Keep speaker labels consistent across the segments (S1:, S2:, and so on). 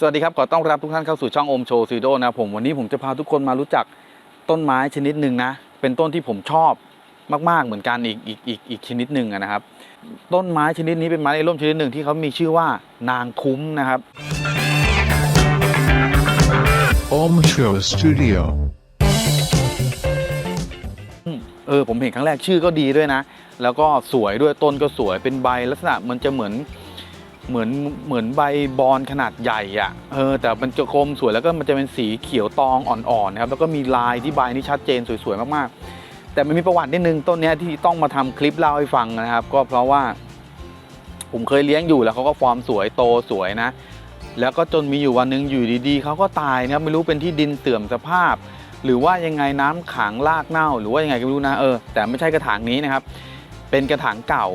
S1: สวัสดีครับ ขอต้อนรับทุกท่านเข้าสู่ช่องโอมโชว์ซีโดนะครับผมวันนี้ผมจะพาทุกคนมารู้จักต้นไม้ชนิดหนึ่งนะ เป็นต้นที่ผมชอบมาก ๆ เหมือนกันอีกอีกอีกอีกชนิดหนึ่งอะนะครับ ต้นไม้ชนิดนี้เป็นไม้ในร่มชนิดหนึ่งที่เขามีชื่อว่านางคุ้มนะครับ
S2: Om Show Studio.
S1: เออผมเห็นครั้งแรกชื่อก็ดีด้วยนะ แล้วก็สวยด้วยต้นก็สวยเป็นใบลักษณะมันจะเหมือน เหมือนเหมือนใบบอนขนาดใหญ่อะเออแต่มันจะคมสวยแล้วก็มันจะเป็นสีเขียวตองอ่อนๆนะครับแล้วก็มีลายที่ใบนี่ชัดเจนสวยๆมากๆ แต่มันมีประวัตินิดนึงต้นนี้ที่ต้องมาทำคลิปเล่าให้ฟังนะครับ ก็เพราะว่า ผมเคยเลี้ยงอยู่แล้วเขาก็ฟอร์มสวยโตสวยนะ แล้วก็จนมีอยู่วันหนึ่งอยู่ดีๆเขาก็ตายนะครับไม่รู้เป็นที่ดินเสื่อมสภาพ หรือว่ายังไงน้ำขังรากเน่า หรือว่ายังไงก็ไม่รู้นะเออแต่ไม่ใช่กระถางนี้นะครับ เป็นกระถางเก่า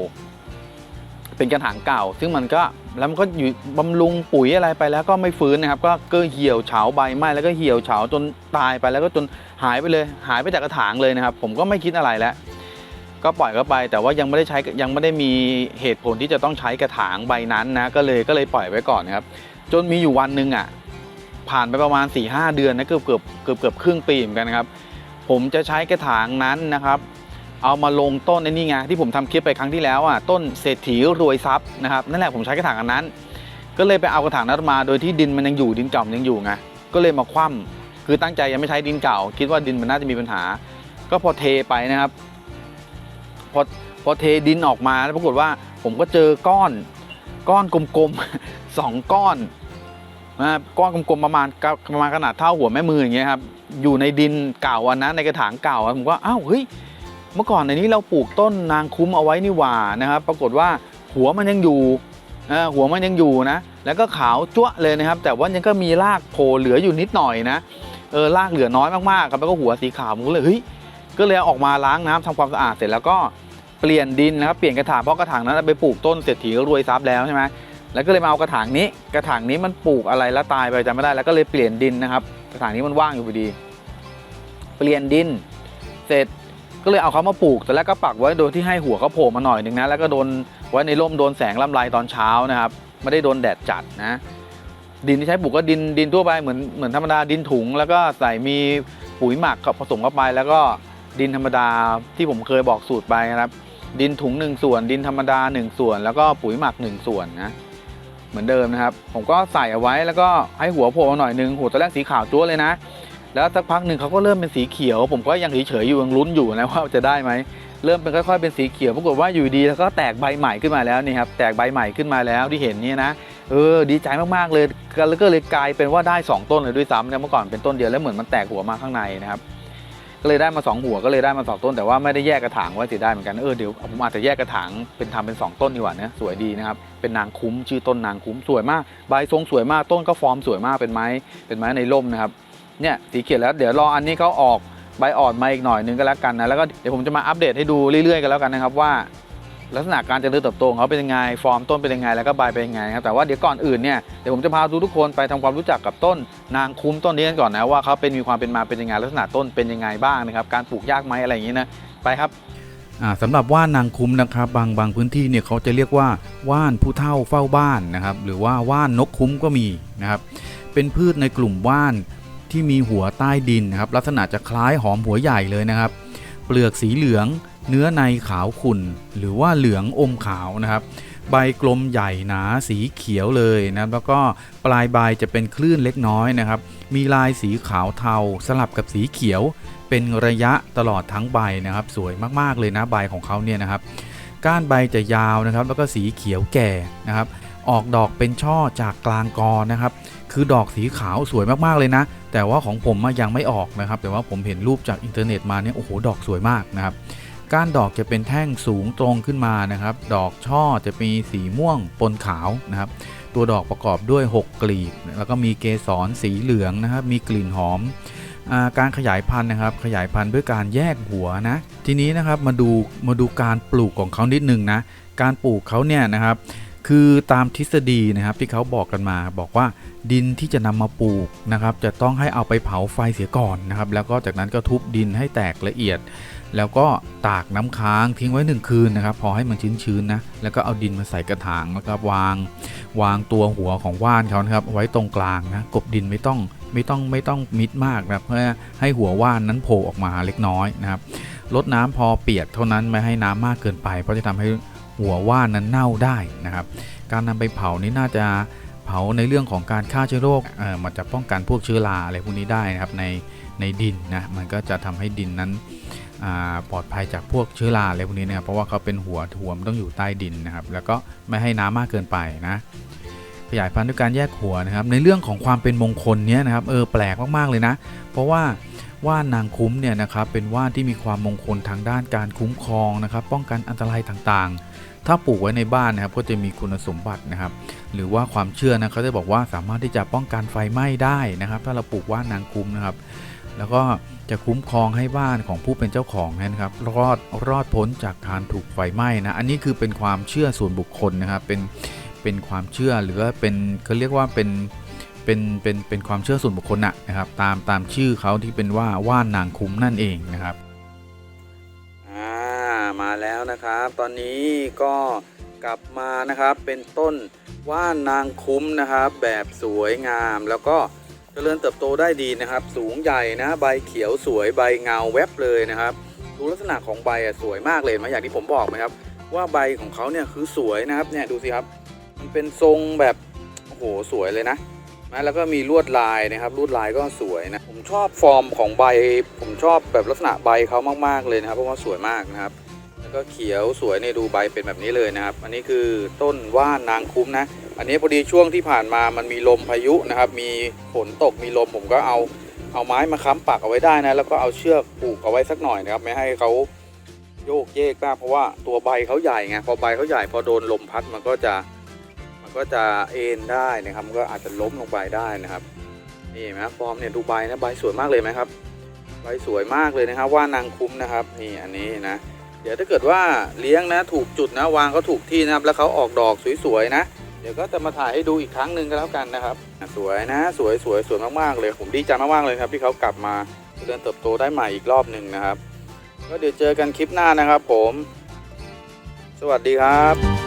S1: เป็นกระถางเก่า ซึ่งมันก็แล้วมันก็อยู่บำรุงปุ๋ยอะไรไปแล้วก็ไม่ฟื้นนะครับ ก็ก็เหี่ยวเฉาใบไหม้แล้วก็เหี่ยวเฉาจนตายไปแล้วก็จนหายไปเลย หายไปจากกระถางเลยนะครับ ผมก็ไม่คิดอะไรแล้ว ก็ปล่อยก็ไป แต่ว่ายังไม่ได้ใช้ยังไม่ได้มีเหตุผลที่จะต้องใช้กระถางใบนั้นนะก็เลยก็เลยปล่อยไว้ก่อนนะครับ จนมีอยู่วันหนึ่งอะผ่านไปประมาณ4ี่หเดือนนะเกือบเกือบเกือบเกือบครึ่งปีเหมือนกันนะครับ ผมจะใช้กระถางนั้นนะครับ เอามาลงต้นไอ้นี่ไงที่ผมทำคลิปไปครั้งที่แล้วอะต้นเศรษฐีรวยทรัพย์นะครับนั่นแหละผมใช้กระถางอันนั้น ก็เลยไปเอากระถางนั้นมาโดยที่ดินมันยังอยู่ดินเก่ามันยังอยู่ไงก็เลยมาคว่ำคือตั้งใจยังไม่ใช้ดินเก่า คิดว่าดินมันน่าจะมีปัญหา ก็พอเทไปนะครับ พอพอเทดินออกมาแล้วปรากฏว่าผมก็เจอก้อนก้อนกลมๆสองก้อนนะก้อนกลมๆประมาณประมาณขนาดเท่าหัวแม่มืออย่างเงี้ยครับอยู่ในดินเก่าอันนั้นในกระถางเก่าผมก็อ้าวเฮ้ย เมื่อก่อนในนี้เราปลูกต้นนางคุ้มเอาไว้นี่หว่านะครับ ปรากฏว่าหัวมันยังอยู่หัวมันยังอยู่นะ แล้วก็ขาวจั๊วะเลยนะครับ แต่ว่ายังก็มีรากโผล่เหลืออยู่นิดหน่อยนะเออรากเหลือน้อยมากๆครับแล้วก็หัวสีขาวผมก็เลยเฮ้ยก็เลยออกมาล้างน้ำทำความสะอาดเสร็จแล้วก็เปลี่ยนดินนะครับเปลี่ยนกระถางเพราะกระถางนั้นไปปลูกต้นเศรษฐีรวยทรัพย์แล้วใช่ไหมแล้วก็เลยมาเอากระถางนี้ กระถางนี้มันปลูกอะไรแล้วตายไปจำไม่ได้แล้วก็เลยเปลี่ยนดินนะครับ กระถางนี้มันว่างอยู่พอดี เปลี่ยนดิน เสร็จ ก็เลยเอาเขามาปลูกแต่แล้วก็ปักไว้โดยที่ให้หัวเขาโผล่มาหน่อยหนึ่งนะแล้วก็โดนไว้ในร่มโดนแสงลำไรตอนเช้านะครับไม่ได้โดนแดดจัดนะ ดินที่ใช้ปลูกก็ดินดินทั่วไปเหมือนเหมือนธรรมดาดินถุง แล้วก็ใส่มีปุ๋ยหมักผสมเข้าไป แล้วก็ดินธรรมดาที่ผมเคยบอกสูตรไปนะครับ ดินถุงหนึ่งส่วน ดินธรรมดาหนึ่งส่วน แล้วก็ปุ๋ยหมักหนึ่งส่วนนะเหมือนเดิมนะครับ ผมก็ใส่เอาไว้แล้วก็ให้หัวโผล่มาหน่อยนึงหัวตอนแรกสีขาวจั๊วเลยนะ แล้วสักพักหนึ่งเขาก็เริ่มเป็นสีเขียว ผมก็ยังเฉยๆอยู่ยังลุ้นอยู่นะว่าจะได้ไหมเริ่มเป็นค่อยๆเป็นสีเขียวปรากฏว่าอยู่ดีแล้วก็แตกใบใหม่ขึ้นมาแล้วนี่ครับแตกใบใหม่ขึ้นมาแล้วที่เห็นนี่นะเออดีใจมากๆเลยแล้วก็เลยกลายเป็นว่าได้ 2 ต้นเลยด้วยซ้ำเนี่ยเมื่อก่อนเป็นต้นเดียวแล้วเหมือนมันแตกหัวมาข้างในนะครับก็เลยได้มา 2 หัวก็เลยได้มาสองต้นแต่ว่าไม่ได้แยกกระถางไว้เสียได้เหมือนกันเออเดี๋ยวผมอาจจะแยกกระถางเป็นทำเป็น 2 ต้นดีกว่านะสวยดีนะครับเป็นนางคุ้มชื่อต้นนางคุ้มสวยมากใบทรงสวยมากต้นก็ฟอร์มสวยมากเป็นไม้เป็นไม้ในร่มนะครับ เนี่ยสีเขียวแล้วเดี๋ยวรออันนี้เขาออกใบอ่อนมาอีกหน่อยนึงก็แล้วกันนะแล้วก็เดี๋ยวผมจะมาอัปเดตให้ดูเรื่อยๆกันแล้วกันนะครับว่า ลักษณะการเจริญเติบโตของเขาเป็นยังไงฟอร์มต้นเป็นยังไงแล้วก็ใบเป็นยังไงครับแต่ว่าเดี๋ยวก่อนอื่นเนี่ยเดี๋ยวผมจะพาทุกคนไปทำความรู้จักกับต้นนางคุ้มต้นนี้กันก่อนนะว่าเขาเป็นมีความเป็นมาเป็นยังไงลักษณะต้นเป็นยังไงบ้างนะครับการปลูกยากไหมอะไรอย่างนี้นะไปครับ
S3: อ่าสำหรับว่านนางคุ้มนะครับ บางบางพื้นที่เนี่ยเขาจะเรียกว่าว่านผู้เฒ่าเฝ้าบ้านนะครับ หรือว่าว่านนกคุ้มก็มีนะครับเป็นพืชในกลุ่มว่าน ที่มีหัวใต้ดินนะครับลักษณะจะคล้ายหอมหัวใหญ่เลยนะครับ เปลือกสีเหลือง เนื้อในขาวขุ่น หรือว่าเหลืองอมขาวนะครับใบกลมใหญ่หนาสีเขียวเลยนะแล้วก็ปลายใบจะเป็นคลื่นเล็กน้อยนะครับ มีลายสีขาวเทาสลับกับสีเขียว เป็นระยะตลอดทั้งใบนะครับ สวยมากๆเลยนะใบของเขาเนี่ยนะครับ ก้านใบจะยาวนะครับ แล้วก็สีเขียวแก่นะครับ ออกดอกเป็นช่อจากกลางกอนะครับ คือดอกสีขาวสวยมากๆเลยนะ แต่ว่าของผมยังไม่ออกนะครับ แต่ว่าผมเห็นรูปจากอินเทอร์เน็ตมาเนี่ยโอ้โหดอกสวยมากนะครับก้านดอกจะเป็นแท่งสูงตรงขึ้นมานะครับ ดอกช่อจะมีสีม่วงปนขาวนะครับ ตัวดอกประกอบด้วย 6 กลีบ แล้วก็มีเกสรสีเหลืองนะครับ มีกลิ่นหอมอาการขยายพันธุ์นะครับ ขยายพันธุ์ด้วยการแยกหัวนะ ทีนี้นะครับมาดูมาดูการปลูกของเขานิดนึงนะ การปลูกเขาเนี่ยนะครับ
S1: คือตามทฤษฎีนะครับที่เขาบอกกันมา บอกว่าดินที่จะนำมาปลูกนะครับ จะต้องให้เอาไปเผาไฟเสียก่อนนะครับ แล้วก็จากนั้นก็ทุบดินให้แตกละเอียด แล้วก็ตากน้ำค้างทิ้งไว้หนึ่งคืนนะครับ พอให้มันชื้นๆนะแล้วก็เอาดินมาใส่กระถางแล้วก็วาง วางตัวหัวของว่านเขานะครับ ไว้ตรงกลางนะกบดินไม่ต้องไม่ต้องไม่ต้องมิดมากนะเพื่อให้หัวว่านนั้นโผล่ออกมาเล็กน้อยนะครับลดน้ำพอเปียกเท่านั้นไม่ให้น้ำมากเกินไป เพราะจะทำให้ หัวว่านนั้นเน่าได้นะครับ การนำไปเผานี่น่าจะเผาในเรื่องของการฆ่าเชื้อโรคเอ่อมันจะป้องกันพวกเชื้อราอะไรพวกนี้ได้นะครับในในดินนะมันก็จะทำให้ดินนั้นปลอดภัยจากพวกเชื้อราอะไรพวกนี้นะครับเพราะว่าเขาเป็นหัวหัวมันต้องอยู่ใต้ดินนะครับ แล้วก็ไม่ให้น้ำมากเกินไปนะขยายพันธุ์ด้วยการแยกหัวนะครับ ในเรื่องของความเป็นมงคลเนี้ยนะครับเออแปลกมากๆเลยนะ เพราะว่า ว่านนางคุ้มเนี่ยนะครับเป็นว่านที่มีความมงคลทางด้านการคุ้มครองนะครับ ป้องกันอันตรายต่างๆ ถ้าปลูกไว้ในบ้านนะครับก็จะมีคุณสมบัตินะครับ หรือว่าความเชื่อนะเขาจะบอกว่าสามารถที่จะป้องกันไฟไหม้ได้นะครับ ถ้าเราปลูกว่านนางคุ้มนะครับ แล้วก็จะคุ้มครองให้บ้านของผู้เป็นเจ้าของนะครับรอดรอดพ้นจากการถูกไฟไหม้นะอันนี้คือเป็นความเชื่อส่วนบุคคลนะครับเป็นเป็นความเชื่อหรือว่าเป็นเขาเรียกว่าเป็น เป็นเป็นเป็นความเชื่อส่วนบุคคลนะนะครับ ตามตามชื่อเขาที่เป็นว่าว่านนางคุ้มนั่นเองนะครับอ่ามาแล้วนะครับ ตอนนี้ก็กลับมานะครับเป็นต้นว่านนางคุ้มนะครับ แบบสวยงามแล้วก็เจริญเติบโตได้ดีนะครับ สูงใหญ่นะใบเขียวสวยใบเงาแวบเลยนะครับดูลักษณะของใบอะสวยมากเลยมาอย่างที่ผมบอกไหมครับ ว่าใบของเขาเนี่ยคือสวยนะครับเนี่ยดูสิครับ มันเป็นทรงแบบโอ้โหสวยเลยนะ นะแล้วก็มีลวดลายนะครับลวดลายก็สวยนะผมชอบฟอร์มของใบ ผมชอบแบบลักษณะใบเขามากๆเลยนะครับเพราะว่าสวยมากนะครับ แล้วก็เขียวสวยเนี่ยดูใบเป็นแบบนี้เลยนะครับ อันนี้คือต้นว่านนางคุ้มนะ อันนี้พอดีช่วงที่ผ่านมามันมีลมพายุนะครับ มีฝนตกมีลมผมก็เอาเอาไม้มาค้ำปักเอาไว้ได้นะแล้วก็เอาเชือกผูกเอาไว้สักหน่อยนะครับ ไม่ให้เขาโยกเยกมากเพราะว่าตัวใบเขาใหญ่ไงพอใบเขาใหญ่พอโดนลมพัดมันก็จะ ก็จะเอ็นได้นะครับก็อาจจะล้มลงไปได้นะครับนี่เห็นไหมฟอร์มเนี่ยดูใบนะใบสวยมากเลยไหมครับใบสวยมากเลยนะครับ ว่านางคุ้มนะครับนี่อันนี้นะเดี๋ยวถ้าเกิดว่าเลี้ยงนะถูกจุดนะวางเขาถูกที่นะครับ แล้วเขาออกดอกสวยๆนะ เดี๋ยวก็จะมาถ่ายให้ดูอีกครั้งหนึ่งก็แล้วกันนะครับ สวยนะสวยสวยสวยมากๆเลย ผมดีใจมากๆเลยครับที่เขากลับมาเจริญเติบโตได้ใหม่อีกรอบหนึ่งนะครับ ก็เดี๋ยวเจอกันคลิปหน้านะครับ ผม สวัสดีครับ